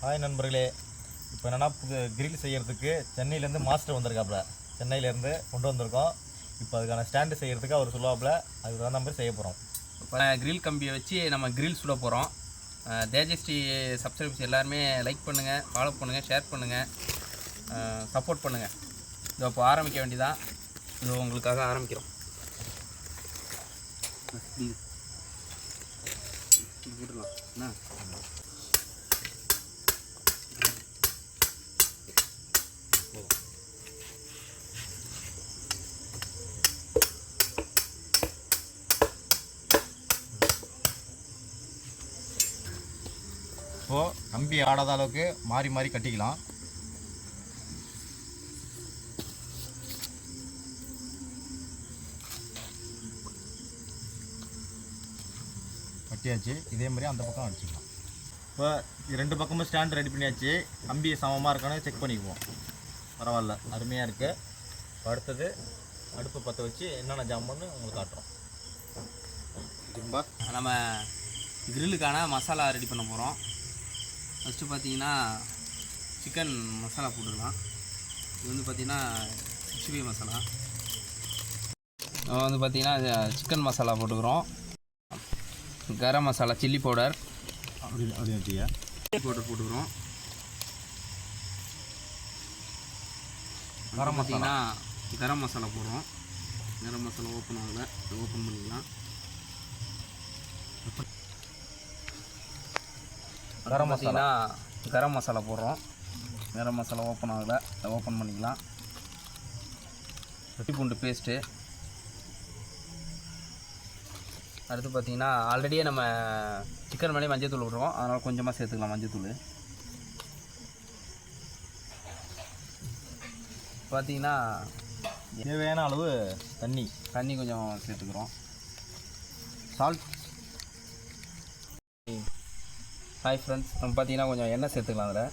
Hi நண்பர்களே இப்போ என்னென்னா கிரில் செய்கிறதுக்கு சென்னையிலேருந்து மாஸ்டர் வந்திருக்காப்புல சென்னையிலேருந்து கொண்டு வந்திருக்கோம் இப்போ அதுக்கான ஸ்டாண்டு செய்கிறதுக்கு அவர் சொல்லுவாப்புல அதுக்கு தகுந்த மாதிரி செய்ய போகிறோம் இப்போ கிரில் கம்பியை வச்சு நம்ம கிரில் சுட போகிறோம் தேஜஸ்டி சப்ஸ்கிரைப்ஸ் எல்லாருமே லைக் பண்ணுங்கள் ஃபாலோ பண்ணுங்கள் ஷேர் பண்ணுங்கள் சப்போர்ட் பண்ணுங்கள் இதோ இப்போ ஆரம்பிக்க வேண்டியதான் இது உங்களுக்காக ஆரம்பிக்கிறோம் இது போட்டுடலாம் என்ன இப்போது கம்பி ஆடாத அளவுக்கு மாறி மாறி கட்டிக்கலாம். கட்டியாச்சு. இதே மாதிரி அந்த பக்கம் அடிச்சுக்கலாம். இப்போ ரெண்டு பக்கமும் ஸ்டாண்ட் ரெடி பண்ணியாச்சு. கம்பி சமமாக இருக்கானு செக் பண்ணிக்குவோம். பரவாயில்ல. அருமையாக இருக்குது அடுத்தது அடுப்பு பற்ற வச்சு என்னென்ன ஜாமான்னு உங்களுக்கு காட்டுறோம். நம்ம கிரில்லுக்கான மசாலா ரெடி பண்ண போகிறோம் ஃபஸ்ட்டு பார்த்தீங்கன்னா சிக்கன் மசாலா போட்டுக்கலாம் இது வந்து பார்த்தீங்கன்னா சிக்ஸ்டி ஃபைவ் மசாலா நம்ம வந்து பார்த்தீங்கன்னா சிக்கன் மசாலா போட்டுக்கிறோம். Garam masala chilli powder chilli powder போட்டுக்கிறோம். கரம் மசாலா. பார்த்தீங்கன்னா கரம் மசாலா போடுறோம். கரம் மசாலா ஓப்பன் ஆகலை. ஓப்பன் பண்ணிக்கலாம் கரம் மசாலா. கரம் மசாலா போடுறோம். கரம் மசாலா ஓப்பன் ஆகலை. அதை ஓப்பன் பண்ணிக்கலாம். இஞ்சி பூண்டு பேஸ்ட்டு அடுத்து பார்த்தீங்கன்னா ஆல்ரெடியே நம்ம சிக்கன் மேலே மஞ்சள் தூள் விட்ருவோம் அதனால் கொஞ்சமாக சேர்த்துக்கலாம் மஞ்சள் தூள். பார்த்தீங்கன்னா தேவையான அளவு தண்ணி. தண்ணி கொஞ்சம் சேர்த்துக்கிறோம். சால்ட் ஹாய் ஃப்ரெண்ட்ஸ் நம்ம பார்த்தீங்கன்னா கொஞ்சம் எண்ணெய் சேர்த்துக்கலாம் அதில்.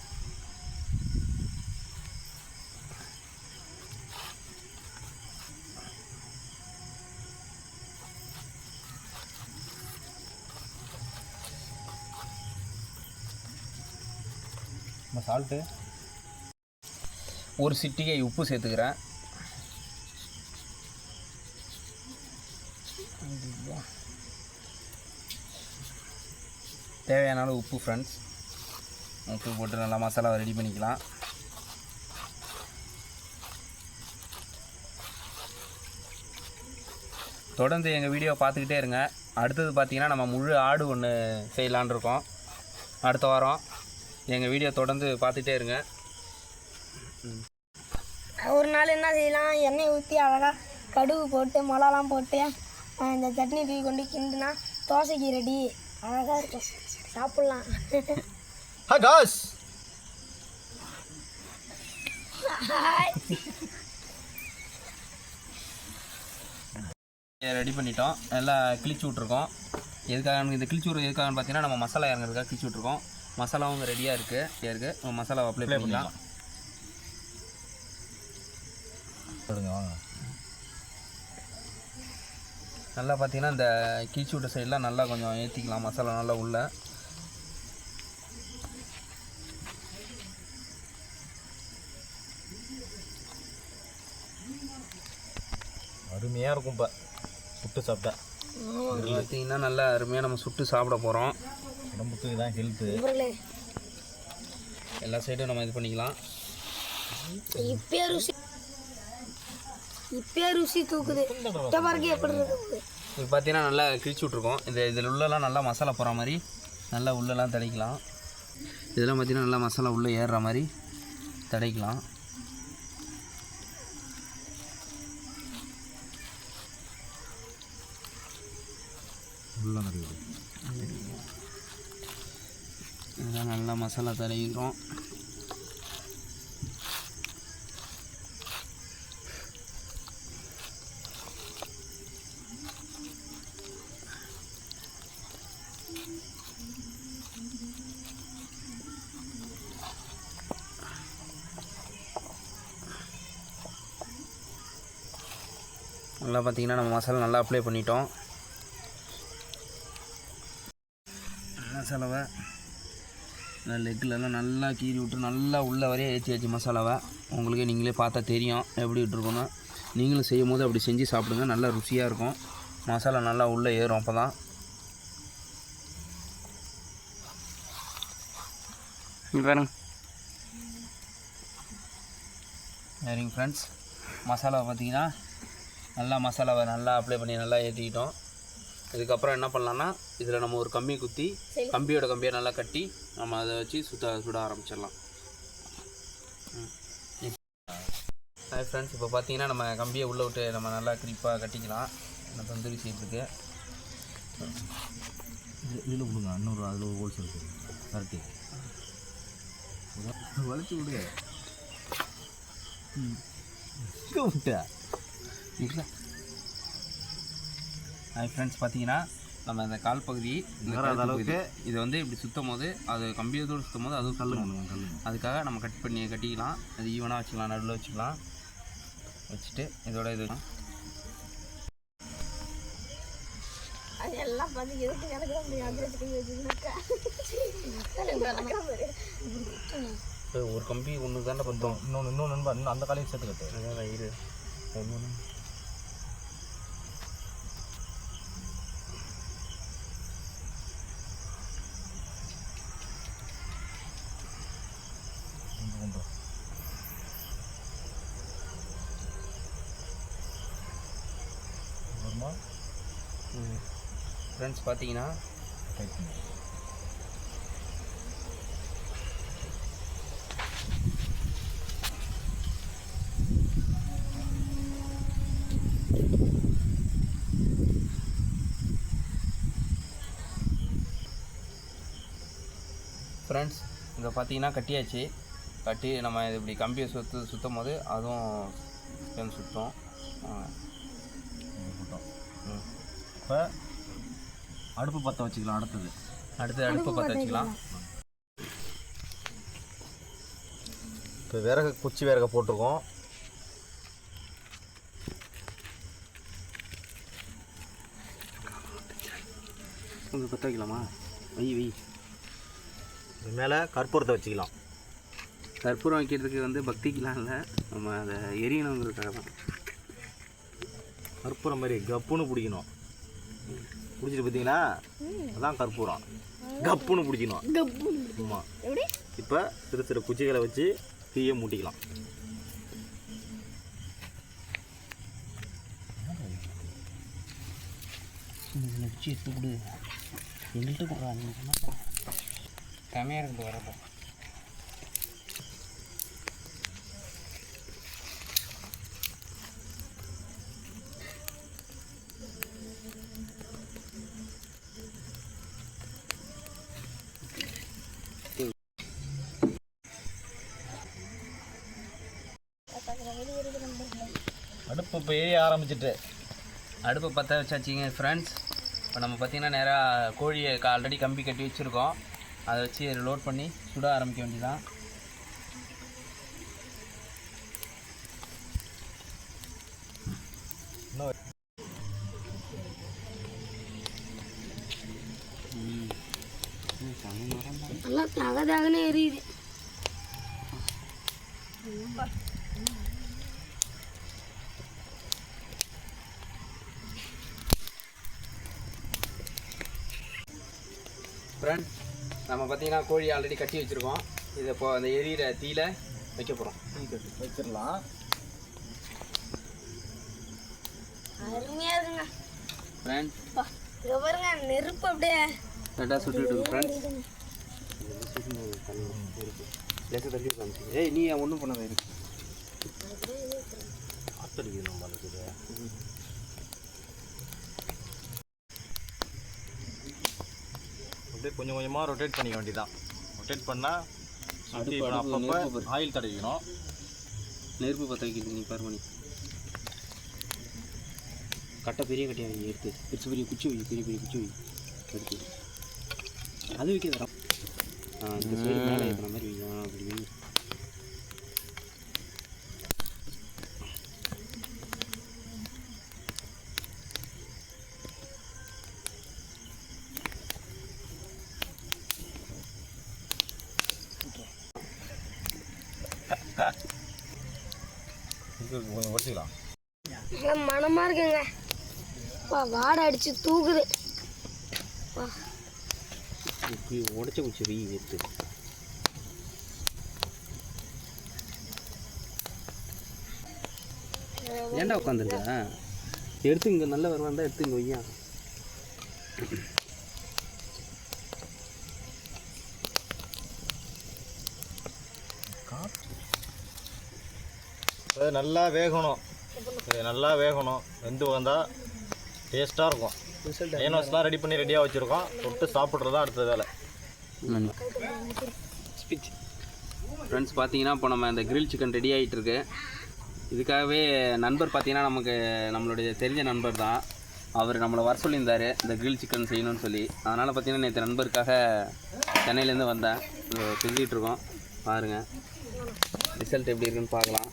நம்ம சால்ட்டு ஒரு சிட்டிகை உப்பு சேர்த்துக்கிறேன். தேவையான உப்பு ஃப்ரெண்ட்ஸ் உப்பு போட்டு நல்லா மசாலாவை ரெடி பண்ணிக்கலாம். தொடர்ந்து எங்கள் வீடியோ பார்த்துக்கிட்டே இருங்க. அடுத்தது பார்த்திங்கன்னா நம்ம முழு ஆடு ஒன்று செய்யலான் இருக்கோம். அடுத்த வாரம் எங்கள் வீடியோ தொடர்ந்து பார்த்துட்டே இருங்க. ஒரு நாள் என்ன செய்யலாம்? எண்ணெய் ஊற்றி அழகாக கடுகு போட்டு மிளகாலாம் போட்டு இந்த சட்னி தூக்கி கொண்டு கிண்டுனா தோசைக்கு ரெடி அழகாக இருக்கும். சாப்பிட்லாம். ஹாய் காஸ் ரெடி பண்ணிட்டோம். எல்லாம் கிழிச்சு விட்ருக்கோம் எதுக்காக இந்த கிழிச்சு விட்றது எதுக்காகன்னு பார்த்தீங்கன்னா நம்ம மசாலா இறங்குறதுக்காக கிழிச்சு விட்ருக்கோம் மசாலாவும் ரெடியாக இருக்குது இருக்குது மசாலாவை அப்ளை பண்ணிக்கலாம். சொல்லுங்க வாங்க. நல்லா பார்த்தீங்கன்னா இந்த கிழிச்சு விட்ட சைடெலாம் நல்லா கொஞ்சம் ஏற்றிக்கலாம் மசாலா நல்லா உள்ள. அருமையாக இருக்கும் இப்போ. சுட்டு சாப்பிட்டா. பார்த்தீங்கன்னா நல்லா அருமையாக நம்ம சுட்டு சாப்பிட போகிறோம் உடம்புக்கு இதான் ஹெல்த்து எல்லா சைடும் நம்ம இது பண்ணிக்கலாம். இப்பயே ருசி. இப்பயே ருசி தூக்குது. பாருங்க எப்படி இருக்குது இப்போ பார்த்தீங்கன்னா நல்லா கிழிச்சு விட்ருக்கோம் இந்த இதில் உள்ளலாம் நல்லா மசாலா போகிற மாதிரி. நல்லா உள்ளெல்லாம் தடைக்கலாம் இதெல்லாம் பார்த்தீங்கன்னா நல்லா மசாலா உள்ளே ஏறுற மாதிரி தடைக்கலாம் உள்ள நிறைய இதெல்லாம் நல்லா மசாலா தடவிக்கிறோம். நல்லா பார்த்தீங்கன்னா நம்ம மசாலா நல்லா அப்ளை பண்ணிட்டோம். மசாலாவை. லெக்கிலலாம் நல்லா கீறி விட்டு நல்லா உள்ளே வரைய ஏற்றி மசாலாவை. உங்களுக்கே நீங்களே பார்த்தா தெரியும் எப்படி விட்டுருக்கோன்னு நீங்களும் செய்யும் போது அப்படி செஞ்சு சாப்பிடுங்க. நல்லா ருசியாக இருக்கும். மசாலா நல்லா உள்ளே ஏறும் அப்போ தான் பாருங்க. சரிங்க ஃப்ரெண்ட்ஸ் மசாலாவை பார்த்தீங்கன்னா நல்லா மசாலாவை நல்லா அப்ளை பண்ணி நல்லா ஏற்றிக்கிட்டோம் இதுக்கப்புறம் என்ன பண்ணலான்னா இதில் நம்ம ஒரு கம்பி குத்தி கம்பியோட கம்பியை நல்லா கட்டி நம்ம அதை வச்சு சுத்த சுட ஆரம்பிச்சிடலாம். ஹாய் ஃப்ரெண்ட்ஸ் இப்போ பார்த்தீங்கன்னா நம்ம கம்பியை உள்ளே விட்டு நம்ம நல்லா கிரிப்பாக கட்டிக்கலாம். அந்த தந்தூரி செய்யறதுக்கு. இதில் விடுங்க. இன்னொரு அதில் ஒரு ஹோல்ஸ் இருக்குது கரெக்டு வளைச்சி விடுங்க இங்கே விட்டா. இல்லை ஃப்ரெண்ட்ஸ் பார்த்தீங்கன்னா நம்ம இந்த கால் பகுதி அளவுக்கு இதை வந்து இப்படி சுத்தும் போது அது கம்பியத்தோடு சுத்தும் போது அதுவும் சொல்லுங்க அதுக்காக நம்ம கட் பண்ணி கட்டிக்கலாம். அது ஈவனாக வச்சுக்கலாம் நடுவில் வச்சுக்கலாம். வச்சுட்டு இதோட இது. அது எல்லாம் பார்த்து எதுக்கு கிடக்குற அப்படி அக்ரத்துக்கு வச்சுருக்கா ஒரு கம்பி ஒன்று தானே பத்தோம். இன்னொன்று இன்னொன்று நண்பா இன்னும் அந்த காலையும் சேர்த்து கட்டு. அதான் இரு. ஃப்ரெண்ட்ஸ் பார்த்தீங்கன்னா ஃப்ரெண்ட்ஸ் இங்கே பார்த்தீங்கன்னா கட்டியாச்சு. கட்டி நம்ம இப்படி கம்பியை சுற்று சுற்றும் போது அதுவும் சுற்றும் இப்போ அடுப்பு பற்ற வச்சுக்கலாம் அடுத்தது. அடுத்து அடுப்பை பற்ற வச்சுக்கலாம். இப்போ விறகு குச்சி விறக போட்டிருக்கோம். கொஞ்சம் பற்ற வைக்கலாமா? வை வை. இது மேலே கற்பூரத்தை வச்சுக்கலாம். கற்பூரம் வைக்கிறதுக்கு வந்து பக்திக்கெலாம் இல்லை. நம்ம அதை எரியணுங்கிறதுக்காக தான். கற்பூரம் மாதிரி கப்புன்னு பிடிக்கணும். பிடிச்சிட்டு பார்த்தீங்களா அதான் கற்பூரம். கப்புன்னு பிடிக்கணும். ஆமாம் எப்படி? இப்போ சிறு சிறு குச்சிகளை வச்சு தீயை மூட்டிக்கலாம். எடுத்து கொடு எங்கள்கிட்ட கொடுறா நீங்கள் செமையாக இருக்குது வரப்போ. அடுப்பு இப்போ எரிய ஆரம்பிச்சிட்டு அடுப்பை பற்ற வச்சாச்சிங்க ஃப்ரெண்ட்ஸ் இப்போ நம்ம பார்த்திங்கன்னா நேராக கோழியை ஆல்ரெடி கம்பி கட்டி வச்சுருக்கோம் அதை வச்சு லோட் பண்ணி சுட ஆரம்பிக்க வேண்டியதான் நல்லா தக தகன்னு எரியுது ஃப்ரெண்ட் நம்ம பார்த்தீங்கன்னா கோழி ஆல்ரெடி கட்டி வச்சுருக்கோம். இதை இப்போ அந்த எரியிற தீயில வைக்க போகிறோம் டீ கட்டு வச்சிடலாம் நெருப்பு அப்படியே. சுட்டுட்டு ஃப்ரெண்ட்ஸ் லேசாக தள்ளி காமிச்சு ஏய் நீ ஒன்றும் பண்ணாத இருக்கு அப்படியே கொஞ்சம் கொஞ்சமாக ரொட்டேட் பண்ணிக்க வேண்டியதான் ரொட்டேட் பண்ணால் சுற்றி அப்பப்போ. ஆயில் தடவிக்கணும். நெருப்பு பற்ற வைக்கிறது நீ பாரு மணி. கட்டை பெரிய கட்டையாக வை எடுத்து. பெருசு பெரிய குச்சி வை பெரிய பெரிய குச்சி வை. எடுத்து. அது வைக்கிறதா இந்த சைடு மேலே ஏற்றுற மாதிரி வை ஆ, அப்படி வை இது கொஞ்சம் உடச்சிக்கலாம் நல்லா மனமாக இருக்குங்க வா வாடை அடிச்சு தூக்குது. வா. உடச்ச குச்சி வெய் எடுத்து ஏன்டா உட்காந்துருக்க? எடுத்து இங்கே நல்ல வருவான் எடுத்து இங்கே வையா. நல்லா வேகணும். நல்லா வேகணும். வெந்து வந்தால் டேஸ்ட்டாக இருக்கும். மைனஸ்லாம் ரெடி பண்ணி ரெடியாக வச்சுருக்கோம். தொட்டு சாப்பிட்றது தான் அடுத்த வேலை ஸ்பீச் ஃப்ரெண்ட்ஸ் பார்த்தீங்கன்னா இப்போ நம்ம இந்த கிரில் சிக்கன் ரெடி ஆகிட்டு இருக்கு இதுக்காகவே நண்பர் பார்த்தீங்கன்னா நமக்கு நம்மளுடைய தெரிஞ்ச நண்பர் தான். அவர் நம்மளை வர சொல்லியிருந்தார் இந்த கிரில் சிக்கன் செய்யணும்னு சொல்லி. அதனால் பார்த்தீங்கன்னா நேற்று நண்பருக்காக சென்னையிலேருந்து வந்தேன். செஞ்சுக்கிட்டு இருக்கோம். பாருங்கள் ரிசல்ட் எப்படி இருக்குன்னு பார்க்கலாம்.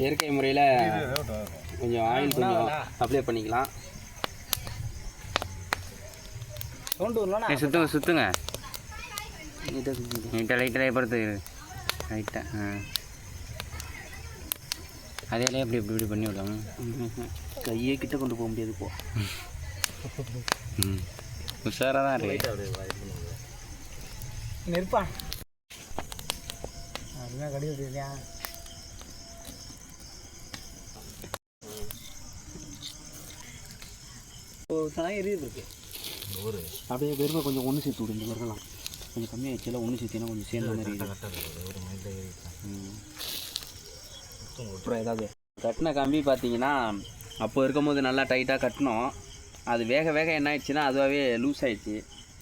இயற்கை முறையில் கொஞ்சம் ஆயில் கொஞ்சம் அப்ளை பண்ணிக்கலாம். சுற்றுங்க சுற்றுங்க நீட்டாக லைட்டாக பொறுத்து லைட்டாக ஆ அதே எப்படி இப்படி இப்படி பண்ணி விடலாம் கையே கிட்ட கொண்டு போக முடியாது போ. ம். உஷாராக தான் இருக்கு. நெருப்பா. அதுதான் கடி தலை எரியுது இருக்கு. அப்படியே வெறுமை கொஞ்சம் ஒன்று சேர்த்து விடு இந்த மாதிரிலாம் கொஞ்சம் கம்மியாகிடுச்சு ஒன்று சேர்த்தினா கொஞ்சம் சேர்ந்த மாதிரி. அப்புறம் ஏதாவது? கட்டின கம்பி பார்த்தீங்கன்னா அப்போ இருக்கும்போது நல்லா டைட்டாக கட்டினோம். அது வேக வேக என்ன ஆயிடுச்சுன்னா அதுவாகவே லூஸ் ஆயிடுச்சு.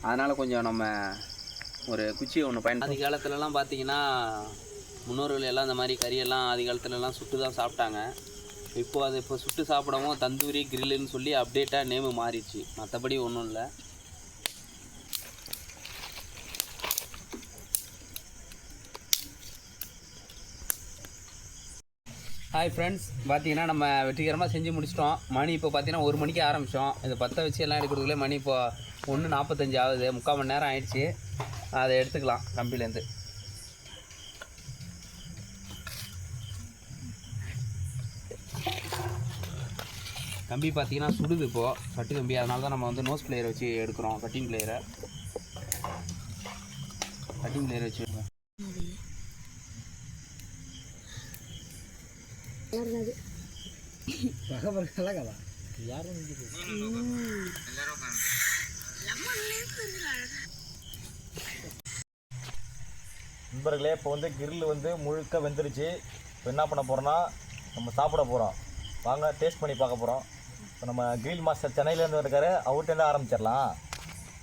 அதனால் கொஞ்சம் நம்ம ஒரு குச்சி ஒன்று பயன் காலத்துலலாம் பார்த்தீங்கன்னா முன்னோர்கள் எல்லாம் இந்த மாதிரி கறியெல்லாம் ஆதி காலத்துலலாம் சுட்டு தான் சாப்பிட்டாங்க. இப்போ அது இப்போ சுட்டு சாப்பிடவும் தந்தூரி கிரில்லுன்னு சொல்லி அப்டேட்டாக நேமு மாறிடுச்சு. மற்றபடி ஒன்றும் இல்லை. ஹாய் ஃப்ரெண்ட்ஸ் பார்த்தீங்கன்னா நம்ம வெற்றிகரமாக செஞ்சு முடிச்சிட்டோம். மணி இப்போ பார்த்தீங்கன்னா ஒரு மணிக்கு ஆரம்பித்தோம் இதை பற்ற வச்சு எல்லாம் எடுக்கிறதுக்குள்ளே மணி இப்போ ஒன்று நாற்பத்தஞ்சு ஆகுது. முக்கால் மணி நேரம் ஆயிடுச்சு. அதை எடுத்துக்கலாம். கம்பிலேருந்து கம்பி பார்த்தீங்கன்னா சுடுது இப்போது கட்டு கம்பி. அதனால தான் நம்ம வந்து நோஸ் பிளேயரை வச்சு எடுக்கிறோம் கட்டிங் பிளேயரை கட்டிங் பிளேயர் வச்சு நண்பர்களே இப்போ வந்து கிரில் வந்து முழுக்க வெந்துருச்சு. இப்போ என்ன பண்ண போகிறோன்னா நம்ம சாப்பிட போகிறோம் வாங்க டேஸ்ட் பண்ணி பார்க்க போகிறோம் இப்போ நம்ம கிரில் மாஸ்டர் சென்னையிலேருந்து இருக்காரு அவர்கிட்ட ஆரம்பிச்சிடலாம்.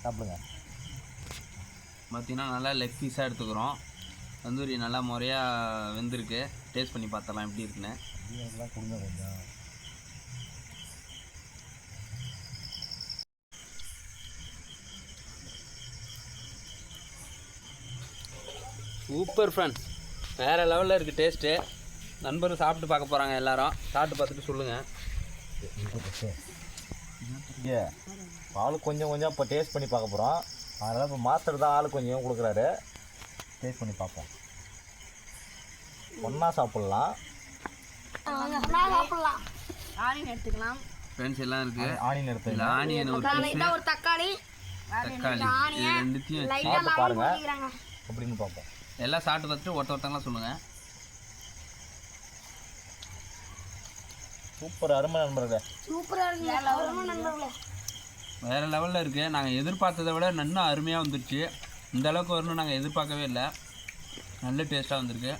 சாப்பிடுங்க. பார்த்தீங்கன்னா நல்லா லெக் பீஸாக எடுத்துக்கிறோம். தந்தூரி நல்லா முறையாக வெந்திருக்கு. டேஸ்ட் பண்ணி பார்த்தலாம் எப்படி இருக்குன்னு. கொடுங்க கொஞ்சம். சூப்பர் ஃப்ரெண்ட்ஸ் வேறு லெவலில் இருக்குது டேஸ்ட்டு நண்பரும் சாப்பிட்டு பார்க்க போகிறாங்க எல்லாரும். சாப்பிட்டு பார்த்துட்டு சொல்லுங்கள் ஆளு கொஞ்சம் கொஞ்சம் இப்போ டேஸ்ட் பண்ணி பார்க்க போகிறோம் அதனால் இப்போ மாஸ்டர் தான் ஆளு கொஞ்சம் கொடுக்குறாரு. டேஸ்ட் பண்ணி பார்ப்போம். ஒன்றா சாப்பிட்லாம். சாப்பிடலாம். ஆனியன் எடுத்துக்கலாம். ஃப்ரெண்ட்ஸ் எல்லாம் இருக்குது ஆனியன் எடுத்து இதில் ஆனியன் ஒரு தக்காளி தக்காளி. ரெண்டுத்தையும் சாப்பிட்டு பாருங்க. அப்படின்னு பார்ப்போம். எல்லாம் சாப்பிட்டு பார்த்துட்டு ஒருத்த ஒருத்தங்களாம் சொல்லுங்கள் சூப்பர் அருமை நண்பர்களே. சூப்பராக ரொம்ப நண்பர்களே. வேறு லெவலில் இருக்குது நாங்கள் எதிர்பார்த்ததை விட இன்னும் அருமையாக வந்துருச்சு. இந்த அளவுக்கு வரணும்னு நாங்கள் எதிர்பார்க்கவே இல்லை. நல்ல டேஸ்ட்டாக வந்திருக்கு.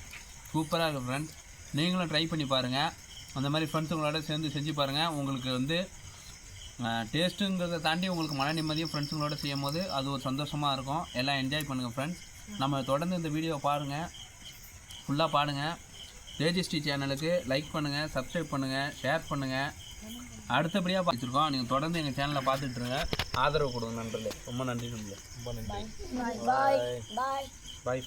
சூப்பராக இருக்குது ஃப்ரெண்ட்ஸ் நீங்களும் ட்ரை பண்ணி பாருங்கள் அந்த மாதிரி ஃப்ரெண்ட்ஸுங்களோட சேர்ந்து செஞ்சு பாருங்கள் உங்களுக்கு வந்து டேஸ்ட்டுங்கிறத தாண்டி உங்களுக்கு மன நிம்மதியும் ஃப்ரெண்ட்ஸுங்களோட செய்யும் போது அது ஒரு சந்தோஷமாக இருக்கும். எல்லாம் என்ஜாய் பண்ணுங்கள் ஃப்ரெண்ட்ஸ் நம்ம தொடர்ந்து இந்த வீடியோ பாருங்கள் ஃபுல்லாக பாருங்கள் தேஜஸ்டி சேனலுக்கு லைக் பண்ணுங்கள் சப்ஸ்கிரைப் பண்ணுங்கள் ஷேர் பண்ணுங்கள் அடுத்தபடியாக பார்த்துருக்கோம் நீங்கள் தொடர்ந்து எங்கள் சேனலை பார்த்துட்டு இருங்க ஆதரவு கொடுங்க நண்பர்களே. ரொம்ப நன்றி நண்பர்களே. ரொம்ப நன்றி. பாய் பாய்